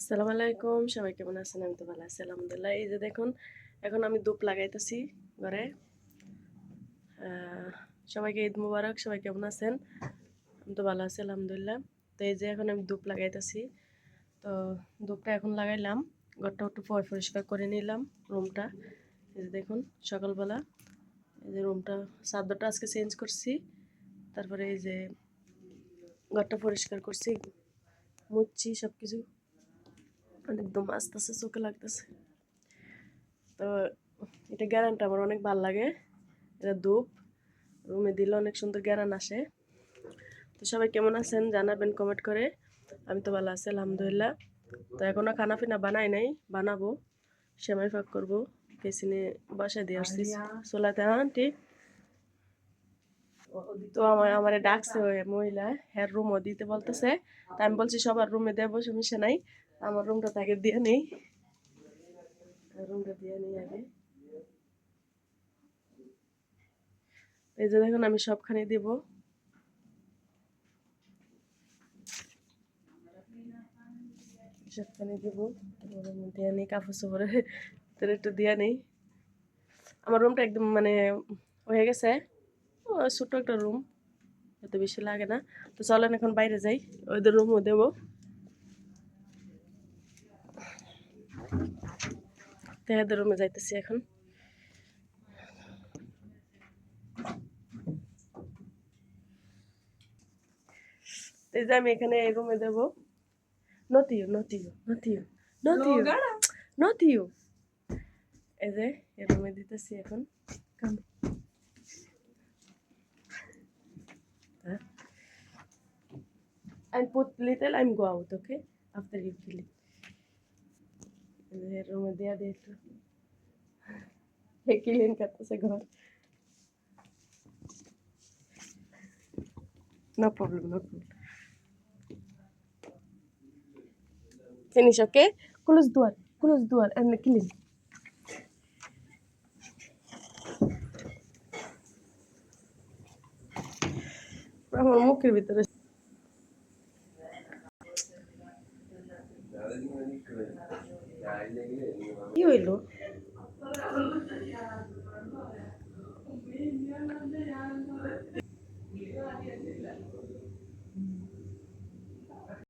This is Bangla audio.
আসসালামু আলাইকুম। সবাই কেমন আছেন? আমি তো ভালো আছি, আলহামদুলিল্লাহ। এই যে দেখুন, এখন আমি ধূপ লাগাইতেছি ঘরে। সবাইকে ঈদ মুবারক, সবাই কেমন আছেন? আমি তো ভালো আছি, আলহামদুলিল্লাহ। তো এই যে এখন আমি ধূপ লাগাইতেছি। তো ধূপটা এখন লাগাইলাম, ঘরটা একটু পরিষ্কার করে নিলাম, রুমটা। এই যে দেখুন, সকালবেলা এই যে রুমটা, চাদরটা আজকে চেঞ্জ করছি। তারপরে এই যে ঘরটা পরিষ্কার করছি, মুছছি সব কিছু একদম আস্তে আস্তে চোখে লাগতেছে। তো এটা গ্যারানটা আমার অনেক ভালো লাগে। এটা ধূপ। রুমে দিলে অনেক সুন্দর গ্যারান আসে। তো সবাই কেমন আছেন জানাবেন কমেন্ট করে। আমি তো ভালো আছি আলহামদুলিল্লাহ। তো এখনও খানা পিনা বানাই নাই বানাবো। সেমাই ফাঁক করব। কেসিনে বাসা দিয়ে আসছি চলাতে আন্টি? তো আমার আমার ডাকছে ওই মহিলা হ্যার রুমও দিতে বলতেছে। তা আমি বলছি, সবার রুমে দেবো, সমস্যা নাই। আমার রুমটা তাকে দিয়ে নেই। রুমটা দিয়ে নেই আগে। এই যে দেখুন, আমি সবখানে দেব। সবখানে দেব। মধ্যে নেই, কাপড় চোপড়ে ভিতরে একটু দিয়ে নেই। আমার রুমটা একদম মানে হয়ে গেছে। ছোট একটা রুম এত বেশি লাগে না। তো চলেন এখন বাইরে যাই ওদের রুমও দেবো। তেহাদের রুমে যাইতেছি এখন। এই যে আমি এখানে এই রুমে দেব। নতিও নতিও নতিও নতিও নতিও এই যে এই রুমে দিতেছি এখন। কাম and put little, I'm go out, okay? After you kill it. রুমে দেয়া দিয়ে একটু ক্লিন করতেছে ঘর no problem no problem finish okay close দুয়ার ক্লোজ দুয়ার এন্ড ক্লিন আমার মুখের ভিতরে কি হইল?